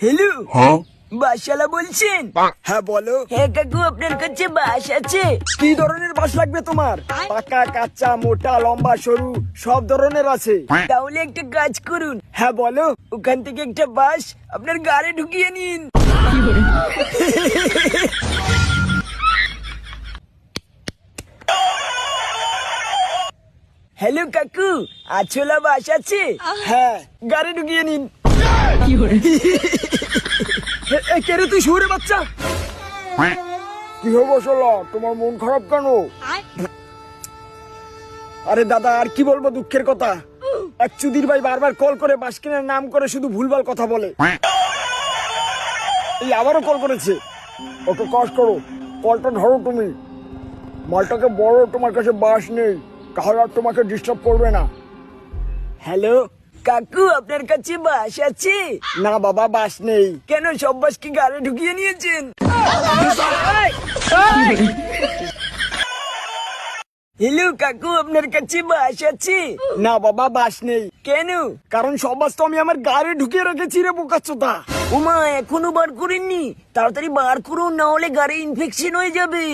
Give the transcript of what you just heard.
Hello? Huh? বাসালা বলছেন? হ্যাঁ বলো। হ্যাঁ কাকু আপনার কাছে বাস আছে। কি ধরনের বাস লাগবে তোমার? পাকা কাঁচা মোটা লম্বা সরু সব ধরনের আছে। তাহলে একটা কাজ করুন। হ্যাঁ বলো। ওখান থেকে একটা বাস আপনার গাড়ি ঢুকিয়ে নিন। হ্যালো কাকু আছোলা বাস আছে? হ্যাঁ গাড়ি ঢুকিয়ে নিন। এ- এ, কে রে তুই শুয়ে বাচ্চা? কি হব শোলা? তোমার মন খারাপ কেন? আরে দাদা আর কি বলব দুঃখের কথা? এক চুদির ভাই বারবার কল করে বাস কেনার নাম করে শুধু ভুলভাল কথা বলে। এই আবারও কল করেছে। ওকে কষ্ট করো। কলটা ধরো তুমি। মালটাকে বড় তোমার কাছে বাস নেই। তাহলে আর তোমাকে ডিস্টার্ব করবে না। হ্যালো কাকু আপনার কাছে বাস আছে? না বাবা বাস নেই। কেন সব বাস কি গাড়ি ঢুকিয়ে নিয়েছেন? হ্যালো কাকু আপনার কাছে বাস আছে? না বাবা বাস নেই। কেন? কারণ সব বাস তো আমি আমার গাড়ি ঢুকিয়ে রেখেছি রে বোকাচ্ছোতা ওমা এখনও বার করেননি। তাড়াতাড়ি বার করুন না হলে গাড়ি ইনফেকশন হয়ে যাবে।